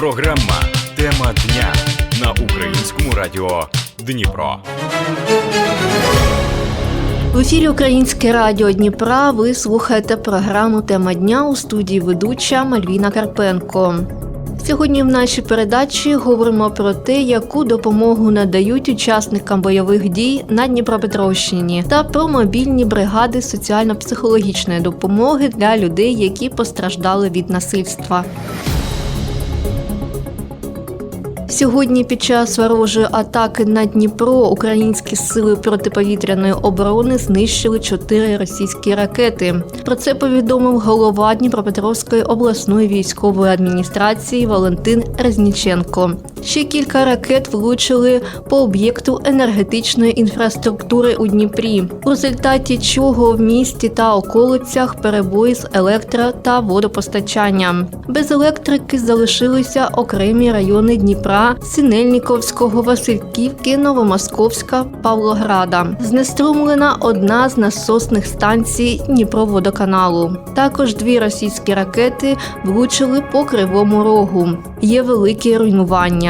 Програма Тема дня на українському радіо Дніпро. В ефірі Українське радіо Дніпра. Ви слухаєте програму Тема дня у студії ведуча Мальвіна Карпенко. Сьогодні в нашій передачі говоримо про те, яку допомогу надають учасникам бойових дій на Дніпропетровщині, та про мобільні бригади соціально-психологічної допомоги для людей, які постраждали від насильства. Сьогодні під час ворожої атаки на Дніпро українські сили протиповітряної оборони знищили чотири російські ракети. Про це повідомив голова Дніпропетровської обласної військової адміністрації Валентин Резніченко. Ще кілька ракет влучили по об'єкту енергетичної інфраструктури у Дніпрі, у результаті чого в місті та околицях перебої з електро та водопостачанням. Без електрики залишилися окремі райони Дніпра, Синельніковського, Васильківки, Новомосковська, Павлограда. Знеструмлена одна з насосних станцій Дніпроводоканалу. Також дві російські ракети влучили по кривому рогу. Є великі руйнування.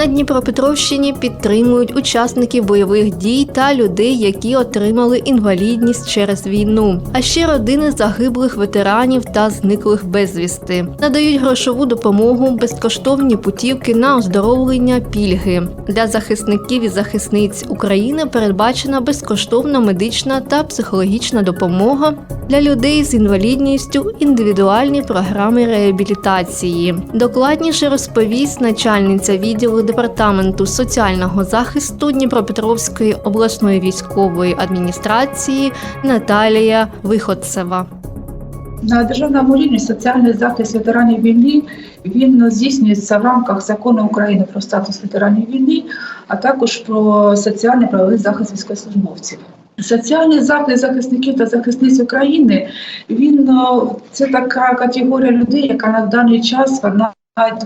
На Дніпропетровщині підтримують учасників бойових дій та людей, які отримали інвалідність через війну, а ще родини загиблих ветеранів та зниклих безвісти. Надають грошову допомогу, безкоштовні путівки на оздоровлення, пільги для захисників і захисниць України. Передбачена безкоштовна медична та психологічна допомога для людей з інвалідністю, індивідуальні програми реабілітації. Докладніше розповість начальниця відділу департаменту соціального захисту Дніпропетровської обласної військової адміністрації Наталія Виходцева. На державному рівні соціальний захист ветеранів війни він здійснюється в рамках закону України про статус ветеранів війни, а також про соціальний правовий захист військовослужбовців. Соціальний захист захисників та захисниць України він е, це така категорія людей, яка на даний час вона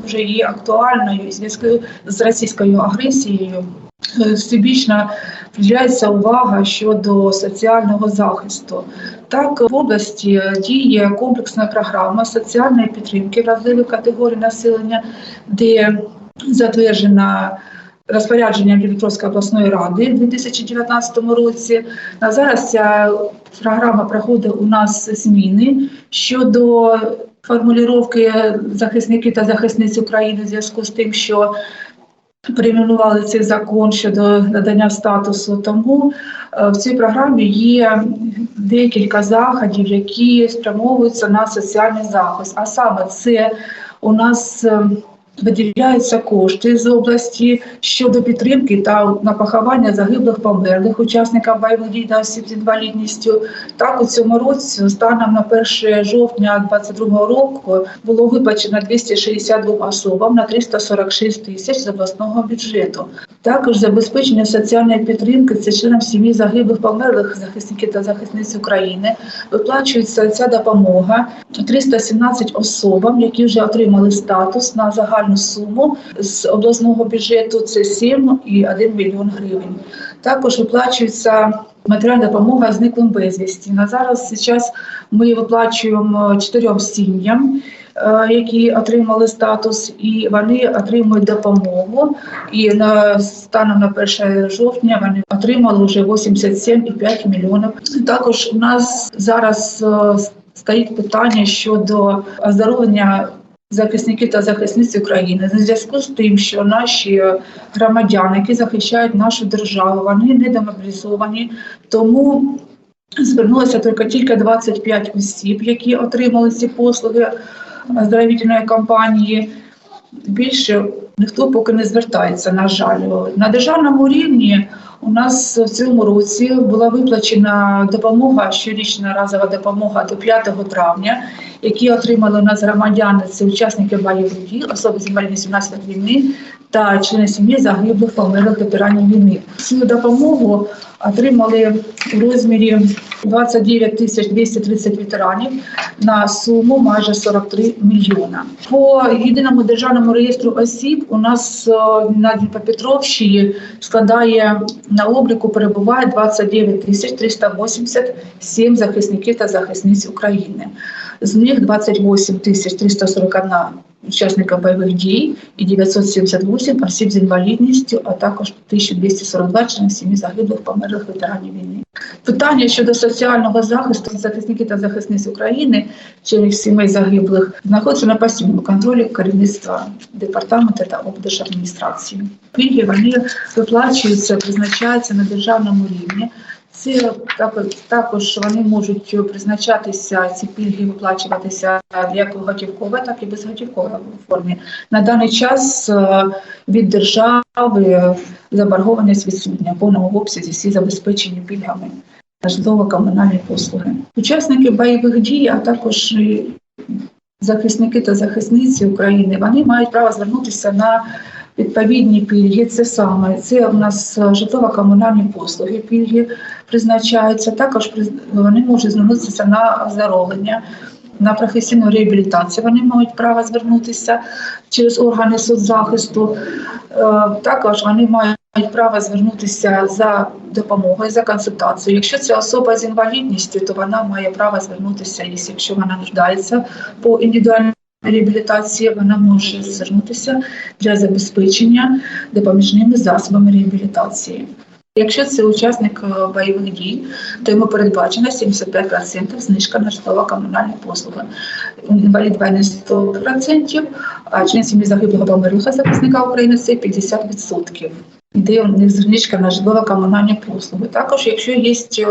дуже є актуальною зв'язку з російською агресією. Е, Всебічно приділяється увага щодо соціального захисту. Так, в області діє комплексна програма соціальної підтримки вразливих категорій населення, де затверджена розпорядженням Дніпровської обласної ради у 2019 році. На зараз ця програма проходить у нас зміни щодо формулювання захисників та захисниць України в зв'язку з тим, що перейменували цей закон щодо надання статусу. Тому е, в цій програмі є декілька заходів, які спрямовуються на соціальний захист. А саме це у нас е, виділяються кошти з області щодо підтримки та на поховання загиблих померлих учасників бойових дій та осіб з інвалідністю. Так у цьому році, станом на 1 жовтня 2022 року, було виплачено 262 особам на 346 тисяч з обласного бюджету. Також забезпечення соціальної підтримки це членам сім'ї загиблих померлих захисників та захисниць України. Виплачується ця допомога 317 особам, які вже отримали статус на загальну суму з обласного бюджету. Це 7,1 мільйон гривень. Також виплачується матеріальна допомога зниклим безвісті. На зараз зараз ми виплачуємо чотирьом сім'ям. е, Які отримали статус, і вони отримують допомогу. І на станом на 1 жовтня вони отримали вже 87,5 мільйонів. Також у нас зараз е, стоїть питання щодо оздоровлення захисників та захисниць України у зв'язку з тим, що наші громадяни, які захищають нашу державу, вони не демобілізовані, тому звернулося тільки тільки 25 осіб, які отримали ці послуги оздоровительної кампанії. Більше ніхто поки не звертається, на жаль. На державному рівні у нас в цьому році була виплачена допомога, щорічна разова допомога до 5 травня, які отримали у нас громадяни, це учасники бойових дій, особи з інвалідністю внаслідок війни та члени сім'ї загиблих померлих ветеранів війни. Цю допомогу отримали у розмірі 29 тисяч 230 ветеранів на суму майже 43 мільйона. По єдиному державному реєстру осіб у нас е, на Дніпропетровщині складає на обліку перебуває 29 тисяч 387 захисників та захисниць України. З них 28 тисяч 341 учасника бойових дій і 978 осіб з інвалідністю, а також 1242 члени сім'ї загиблих померлих ветеранів війни. Питання щодо соціального захисту захисників та захисниць України членів сімей загиблих знаходиться на постійному контролі керівництва департаменту та облдержадміністрації. Пільги вони виплачуються, призначаються на державному рівні. Це також, вони можуть призначатися, ці пільги виплачуватися як готівково, так і безготівково формі. На даний час е, від держави заборгованість відсутня в повному обсязі всі забезпечені пільгами на житлово-комунальні послуги. Учасники бойових дій, а також захисники та захисниці України, вони мають право звернутися на відповідні пільги. Це саме це у нас е, житлово-комунальні послуги. Пільги призначаються. Також вони можуть звернутися на оздоровлення. На професійну реабілітацію вони мають право звернутися через органи соцзахисту. Е, Також вони мають право звернутися за допомогою, за консультацією. Якщо це особа з інвалідністю, то вона має право звернутися, якщо вона нуждається по індивідуальній реабілітації, вона може звернутися для забезпечення допоміжними засобами реабілітації. Якщо це учасник е, бойових дій, то йому передбачено 75% знижка на житлово-комунальні послуги. Інвалід війни 100%, а член сім'ї загиблого померлого захисника України це 50%. Йде знижка на житлово-комунальні послуги. Також, якщо є е,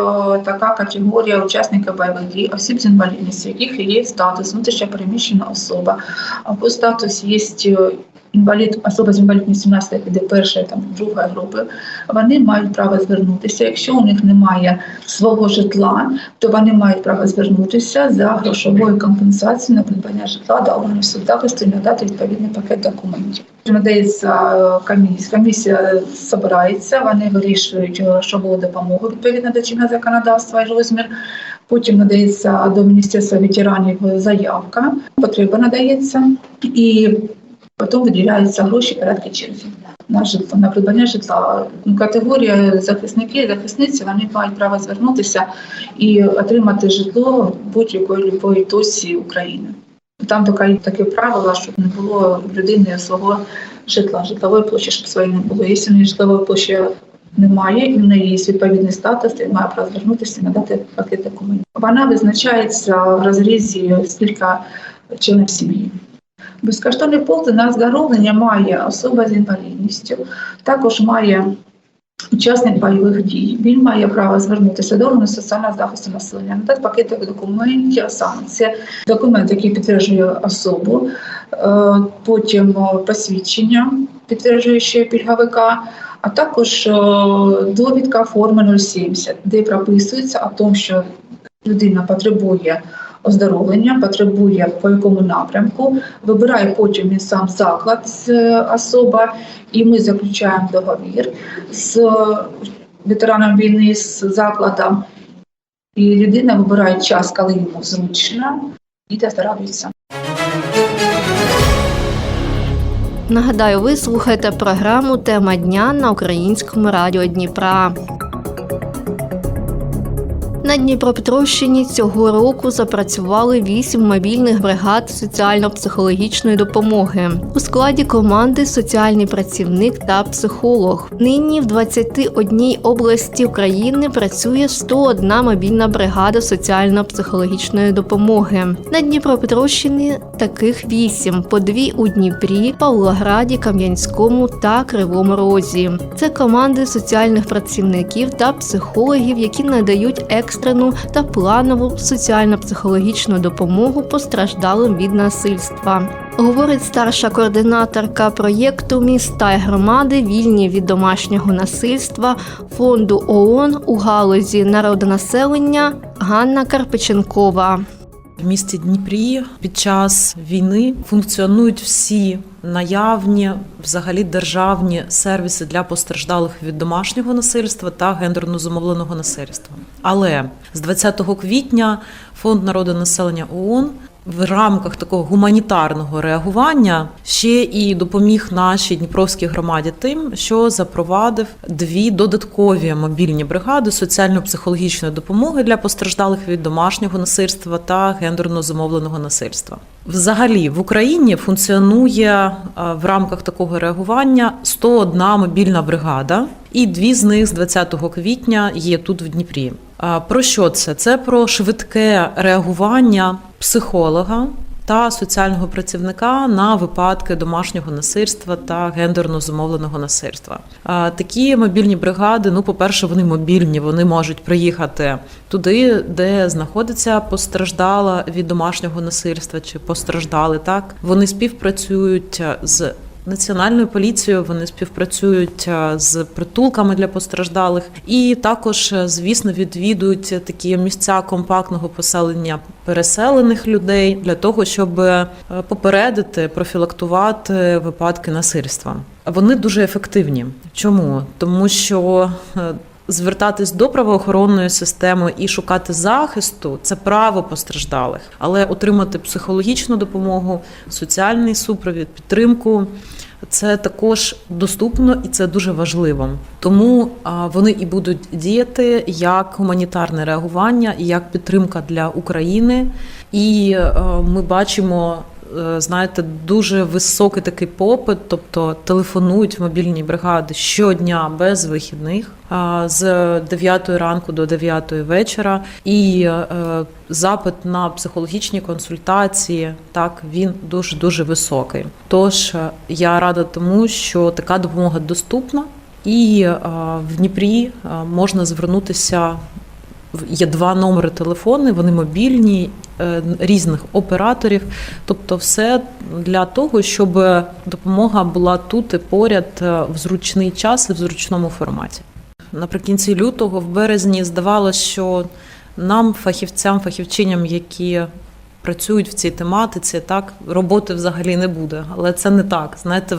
така категорія учасників бойових дій, осіб з інвалідністю, яких є статус внутрішньо переміщена особа, або статус є е, інвалід, особа з інвалідністю наслідок першої там другої групи, вони мають право звернутися. Якщо у них немає свого житла, то вони мають право звернутися за грошовою компенсацією на придбання житла до органів соцзахисту і надати відповідний пакет документів. Надається е, комісія, комісія збирається, вони вирішують грошову допомогу відповідно до чинного законодавства і розмір. Потім надається до міністерства ветеранів заявка, потреба надається і потім виділяються гроші порядки черзі на житло, на придбання житла. Ну, Категорія захисників, захисниці вони мають право звернутися і отримати житло будь-якої любої точці України. Там таке, таке правило, щоб не було людини свого житла, житлової площі, щоб своєї не було. Якщо в неї житлової площі немає, і в неї є відповідний статус, то має право звернутися і надати пакет документів. Вона визначається в розрізі скільки членів сім'ї. Безкоштовний пункт на оздоровлення має особа з інвалідністю, також має учасник бойових дій. Він має право звернутися до органу соціального захисту населення, надати пакет документів, це документ, який підтверджує особу, е, потім е, посвідчення, підтверджуючи пільговика, а також е, довідка форми 070, де прописується о тому, що людина потребує оздоровлення, потребує по якому напрямку, вибирає потім він сам заклад е, особа, і ми заключаємо договір з е, ветераном війни з закладом. І людина вибирає час, коли йому зручно, і оздоровлюється. Нагадаю, ви слухаєте програму Тема дня на українському радіо Дніпра. На Дніпропетровщині цього року запрацювали вісім мобільних бригад соціально-психологічної допомоги у складі команди соціальний працівник та психолог. Нині в 21 області України працює 101 мобільна бригада соціально-психологічної допомоги. На Дніпропетровщині таких вісім: по дві у Дніпрі, Павлограді, Кам'янському та Кривому Розі. Це команди соціальних працівників та психологів, які надають екстрену та планову соціально-психологічну допомогу постраждалим від насильства. Говорить старша координаторка проєкту міста й громади вільні від домашнього насильства фонду ООН у галузі народонаселення Ганна Карпиченкова. В місті Дніпрі під час війни функціонують всі наявні, взагалі державні сервіси для постраждалих від домашнього насильства та гендерно зумовленого насильства. Але з 20 квітня фонд народу населення ООН в рамках такого гуманітарного реагування ще і допоміг нашій Дніпровській громаді тим, що запровадив дві додаткові мобільні бригади соціально-психологічної допомоги для постраждалих від домашнього насильства та гендерно зумовленого насильства. Взагалі в Україні функціонує е, в рамках такого реагування 101 мобільна бригада, і дві з них з 20 квітня є тут в Дніпрі. Про що це? Це про швидке реагування психолога та соціального працівника на випадки домашнього насильства та гендерно зумовленого насильства. Такі мобільні бригади, ну, по-перше, вони мобільні, вони можуть приїхати туди, де знаходиться постраждала від домашнього насильства чи постраждали. Так вони співпрацюють з Національною поліцією вони співпрацюють е, з притулками для постраждалих, і також, е, звісно, відвідують такі місця компактного поселення переселених людей для того, щоб е, попередити, профілактувати випадки насильства. Вони дуже ефективні. Чому? Тому що Звертатись до правоохоронної системи і шукати захисту це право постраждалих, але отримати психологічну допомогу, соціальний супровід, підтримку це також доступно і це дуже важливо. Тому вони і будуть діяти як гуманітарне реагування, і як підтримка для України. І ми бачимо. Е, Знаєте, дуже високий такий попит, тобто телефонують в мобільні бригади щодня без вихідних з 9 ранку до 9 вечора. І е, запит на психологічні консультації так він дуже дуже високий. Тож е, я рада тому, що така допомога доступна, і в Дніпрі можна звернутися. Є два номери телефону, вони мобільні різних операторів. Тобто, все для того, щоб допомога була тут і поряд е, в зручний час і в зручному форматі. Наприкінці лютого, в березні, здавалося, що нам, фахівцям, фахівчиням, які працюють в цій тематиці, так роботи взагалі не буде. Але це не так. Знаєте,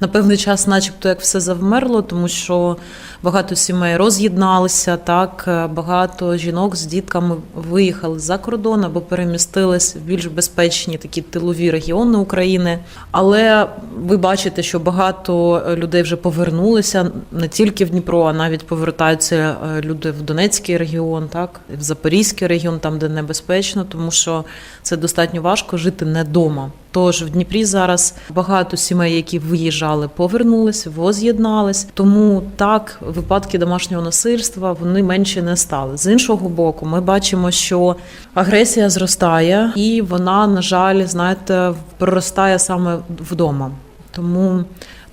на певний час, начебто, як все завмерло, тому що багато сімей роз'єдналися, так багато жінок з дітками виїхали за кордон або перемістились в більш безпечні такі тилові регіони України. Але ви бачите, що багато людей вже повернулися не тільки в Дніпро, а навіть повертаються е, люди в Донецький регіон, так в Запорізький регіон, там де небезпечно, тому що це достатньо важко жити не вдома. Тож в Дніпрі зараз багато сімей, які виїжджали, повернулись, воз'єднались. Тому так випадки домашнього насильства вони менше не стали. З іншого боку, ми бачимо, що агресія зростає, і вона, на жаль, знаєте, проростає саме вдома. Тому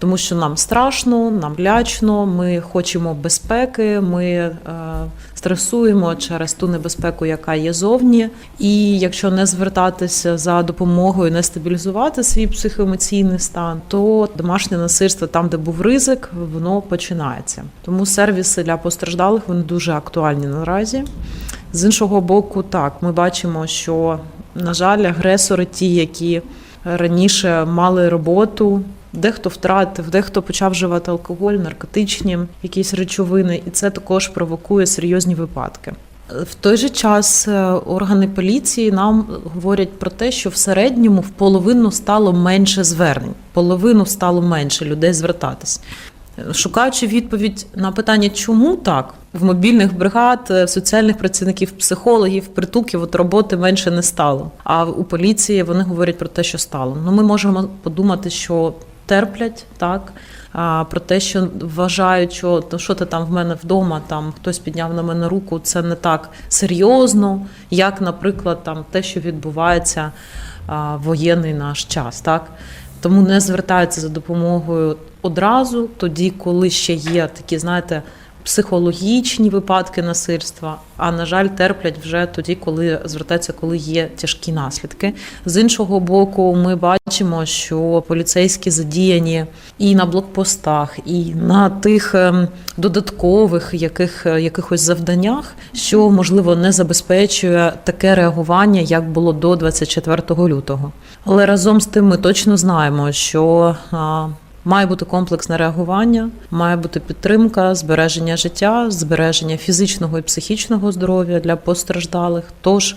тому що нам страшно, нам лячно, ми хочемо безпеки, ми е, стресуємо через ту небезпеку, яка є зовні. І якщо не звертатися за допомогою, не стабілізувати свій психоемоційний стан, то домашнє насильство, там, де був ризик, воно починається. Тому сервіси для постраждалих вони дуже актуальні наразі. З іншого боку, так ми бачимо, що на жаль, агресори, ті, які раніше мали роботу. Дехто втратив, дехто почав вживати алкоголь, наркотичні якісь речовини, і це також провокує серйозні випадки. В той же час е, органи поліції нам говорять про те, що в середньому в половину стало менше звернень, половину стало менше людей звертатись. Шукаючи відповідь на питання, чому так в мобільних бригад, е, соціальних працівників, психологів, притулків от роботи менше не стало. А у поліції вони говорять про те, що стало. Ну ми можемо подумати, що терплять так. А про те, що вважають, що то що ти там в мене вдома, там хтось підняв на мене руку, це не так серйозно, як, наприклад, там те, що відбувається а, воєнний наш час, так тому не звертаються за допомогою одразу, тоді, коли ще є такі, знаєте, психологічні випадки насильства. А на жаль, терплять вже тоді, коли звертаються, коли є тяжкі наслідки. З іншого боку, ми бачимо, що поліцейські задіяні і на блокпостах, і на тих ем, додаткових яких, якихось завданнях, що можливо не забезпечує таке реагування, як було до 24 лютого. Але разом з тим ми точно знаємо, що Має бути комплексне реагування, має бути підтримка, збереження життя, збереження фізичного і психічного здоров'я для постраждалих. Тож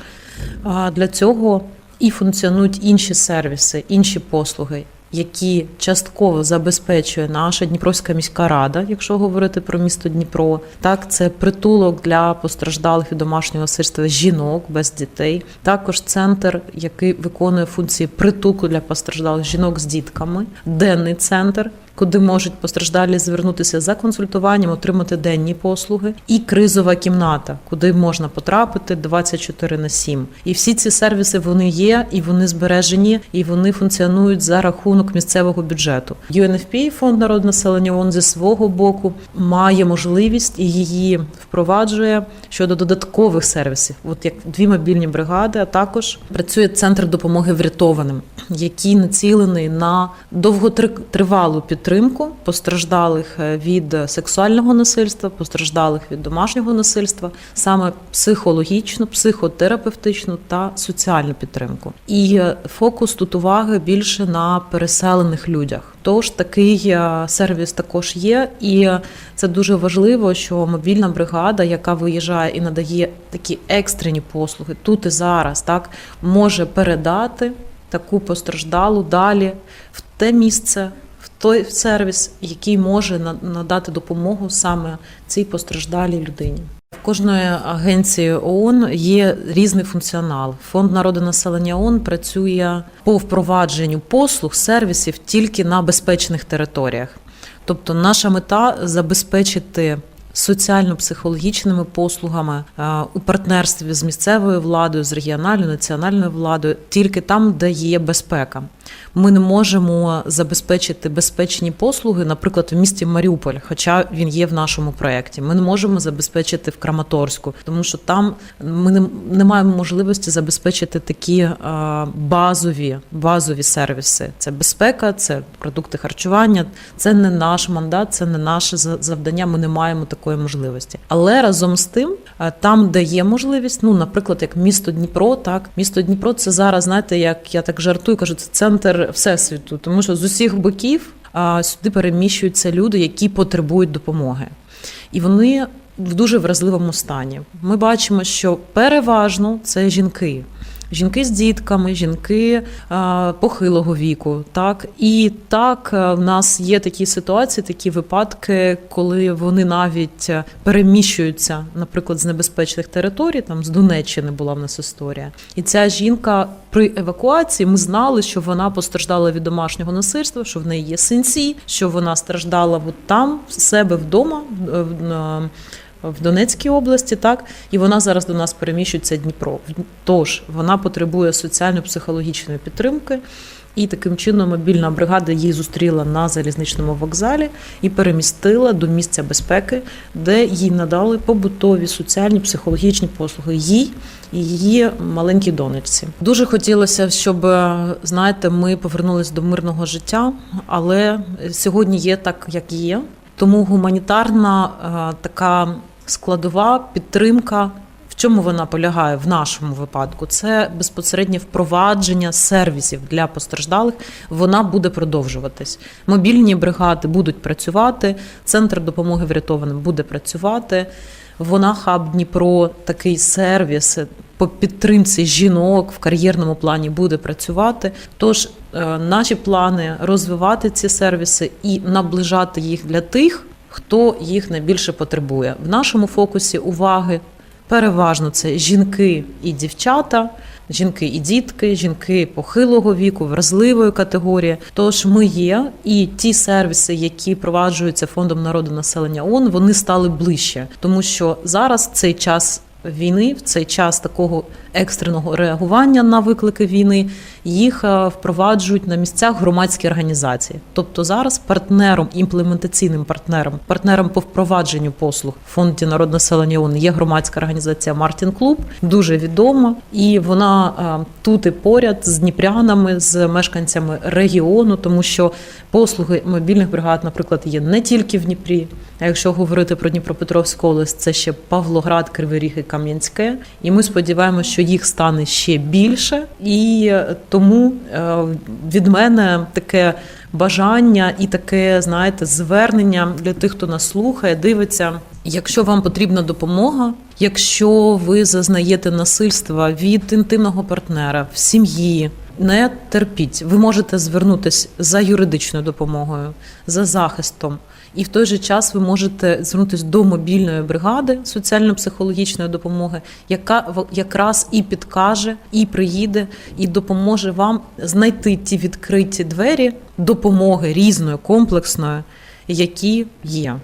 для цього і функціонують інші сервіси, інші послуги. Які частково забезпечує наша Дніпровська міська рада, якщо говорити про місто Дніпро, так це притулок для постраждалих від домашнього насильства жінок без дітей. Також центр, який виконує функції притулку для постраждалих жінок з дітками, денний центр, куди можуть постраждалі звернутися за консультуванням, отримати денні послуги, і кризова кімната, куди можна потрапити 24 на 7. І всі ці сервіси вони є, і вони збережені, і вони функціонують за рахунок місцевого бюджету. UNFPA, фонд народного населення ООН зі свого боку має можливість і її впроваджує щодо додаткових сервісів. От як дві мобільні бригади, а також працює центр допомоги врятованим, який націлений на довготривалу підтримку постраждалих е, від сексуального насильства, постраждалих від домашнього насильства, саме психологічну, психотерапевтичну та соціальну підтримку. І е, фокус тут уваги більше на переселених людях. Тож такий е, сервіс також є, і це дуже важливо, що мобільна бригада, яка виїжджає і надає такі екстрені послуги тут і зараз, так може передати таку постраждалу далі в те місце, той сервіс, який може на- надати допомогу саме цій постраждалій людині. В кожної агенції ООН є різний функціонал. Фонд народонаселення ООН працює по впровадженню послуг, сервісів тільки на безпечних територіях. Тобто, наша мета забезпечити соціально-психологічними послугами е, у партнерстві з місцевою владою, з регіональною національною владою, тільки там, де є безпека. Ми не можемо забезпечити безпечні послуги, наприклад, в місті Маріуполь, хоча він є в нашому проєкті. Ми не можемо забезпечити в Краматорську, тому що там ми не, не маємо можливості забезпечити такі е, базові, базові сервіси. Це безпека, це продукти харчування. Це не наш мандат, це не наше за- завдання. Ми не маємо такої можливості. Але разом з тим, е, там, де є можливість, ну, наприклад, як місто Дніпро, так місто Дніпро це зараз, знаєте, як я так жартую, кажу, це центр всесвіту, тому що з усіх боків сюди переміщуються люди, які потребують допомоги. І вони в дуже вразливому стані. Ми бачимо, що переважно це жінки. Жінки з дітками, жінки похилого віку, так і так в нас є такі ситуації, такі випадки, коли вони навіть е, переміщуються, наприклад, з небезпечних територій. Там з Донеччини була в нас історія, і ця жінка при евакуації ми знали, що вона постраждала від домашнього насильства, що в неї є синці, що вона страждала от там, в себе вдома. Е, в- Донецькій області, так і вона зараз до нас переміщується Дніпро. Тож вона потребує соціально-психологічної підтримки, і таким чином мобільна бригада її зустріла на залізничному вокзалі і перемістила до місця безпеки, де їй надали побутові соціальні психологічні послуги їй і її маленькій донечці. Дуже хотілося, щоб знаєте, ми повернулись до мирного життя, але сьогодні є так, як є. Тому гуманітарна е, така складова підтримка. В чому вона полягає в нашому випадку? Це безпосереднє впровадження сервісів для постраждалих. Вона буде продовжуватись. Мобільні бригади будуть працювати, центр допомоги врятованим буде працювати. Вона хаб Дніпро, такий сервіс по підтримці жінок в кар'єрному плані буде працювати. Тож е, наші плани розвивати ці сервіси і наближати їх для тих, хто їх найбільше потребує. В нашому фокусі уваги переважно це жінки і дівчата. Жінки і дітки, жінки похилого віку, вразливої категорії. Тож ми є, і ті сервіси, які проваджуються фондом народу населення ООН, вони стали ближче, тому що зараз цей час війни, в цей час такого екстреного реагування на виклики війни, їх е, впроваджують на місцях громадські організації. Тобто зараз партнером, імплементаційним партнером, партнером по впровадженню послуг в фонді народного населення ООН є громадська організація Мартін Клуб, дуже відома, і вона е, тут і поряд з дніпрянами, з мешканцями регіону, тому що послуги мобільних бригад, наприклад, є не тільки в Дніпрі. А якщо говорити про Дніпропетровську область, це ще Павлоград, Кривий Ріг і Кам'янське. І ми сподіваємося, що їх стане ще більше. І е, тому е, від мене таке бажання і таке, знаєте, звернення для тих, хто нас слухає, дивиться. Якщо вам потрібна допомога, якщо ви зазнаєте насильства від інтимного партнера в сім'ї, не терпіть. Ви можете звернутися за юридичною допомогою, за захистом. І в той же час ви можете звернутися до мобільної бригади соціально-психологічної допомоги, яка якраз і підкаже, і приїде, і допоможе вам знайти ті відкриті двері допомоги різної, комплексної, які є.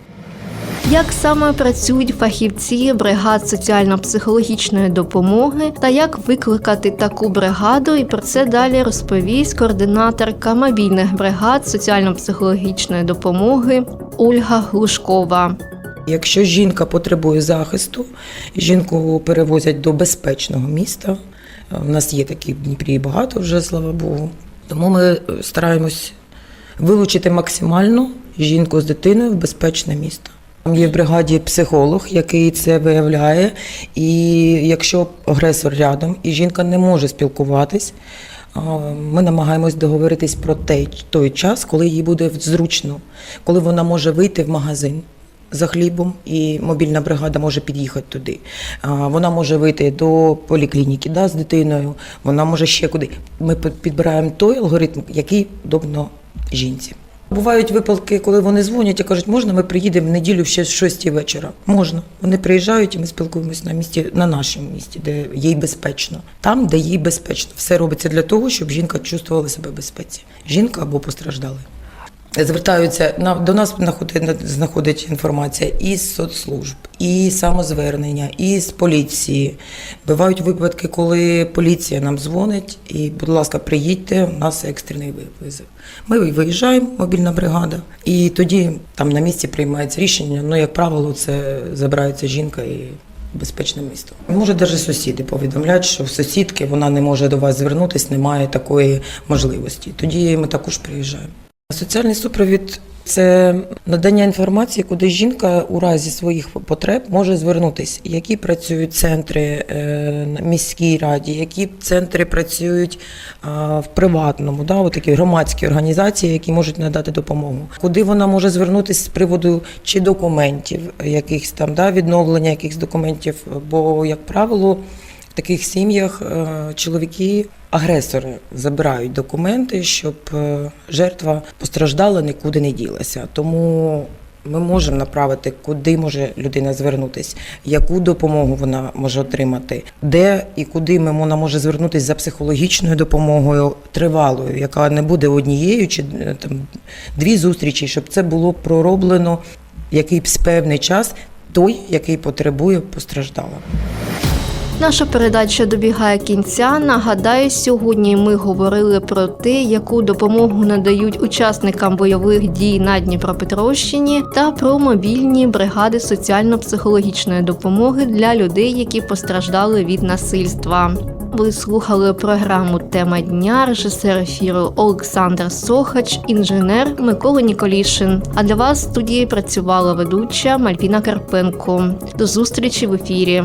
Як саме працюють фахівці бригад соціально-психологічної допомоги та як викликати таку бригаду, і про це далі розповість координаторка мобільних бригад соціально-психологічної допомоги Ольга Глушкова. Якщо жінка потребує захисту, жінку перевозять до безпечного міста. У нас є такі в Дніпрі багато вже, слава Богу. Тому ми стараємось вилучити максимально жінку з дитиною в безпечне місто. Є в бригаді психолог, який це виявляє. І якщо агресор рядом і жінка не може спілкуватись, ми намагаємось договоритись про той, той час, коли їй буде зручно, коли вона може вийти в магазин за хлібом, і мобільна бригада може під'їхати туди. Вона може вийти до поліклініки да, з дитиною, вона може ще куди. Ми підбираємо той алгоритм, який удобно жінці. Бувають випадки, коли вони дзвонять і кажуть, можна ми приїдемо в неділю ще з 6 вечора. Можна. Вони приїжджають і ми спілкуємося на місці, на нашому місці, де їй безпечно. Там, де їй безпечно. Все робиться для того, щоб жінка чувствувала себе в безпеці. Жінка або постраждали. Звертаються на до нас знаходить, знаходить інформація із соцслужб, і самозвернення, і з поліції. Бувають випадки, коли поліція нам дзвонить, і, будь ласка, приїдьте, у нас екстрений визов. Ми виїжджаємо, мобільна бригада, і тоді там на місці приймається рішення. Ну, як правило, це забирається жінка і безпечне місто. Може, навіть сусіди повідомляють, що в сусідки вона не може до вас звернутися, немає такої можливості. Тоді ми також приїжджаємо. Соціальний супровід це надання інформації, куди жінка у разі своїх потреб може звернутися. Які працюють центри е, на міській раді, які центри працюють в приватному, да, такі громадські організації, які можуть надати допомогу. Куди вона може звернутися з приводу чи документів, якихось там да, відновлення якихось документів, бо, як правило, в таких сім'ях е, чоловіки агресори забирають документи, щоб е, жертва постраждала, нікуди не ділася. Тому ми можемо направити, куди може людина звернутися, яку допомогу вона може отримати, де і куди вона може звернутися за психологічною допомогою тривалою, яка не буде однією чи е, там дві зустрічі, щоб це було пророблено якийсь певний час, той, який потребує постраждала. Наша передача добігає кінця. Нагадаю, сьогодні ми говорили про те, яку допомогу надають учасникам бойових дій на Дніпропетровщині, та про мобільні бригади соціально-психологічної допомоги для людей, які постраждали від насильства. Ви слухали програму Тема дня, режисер ефіру Олександр Сохач, інженер Микола Ніколішин. А для вас в студії працювала ведуча Мальвіна Карпенко. До зустрічі в ефірі.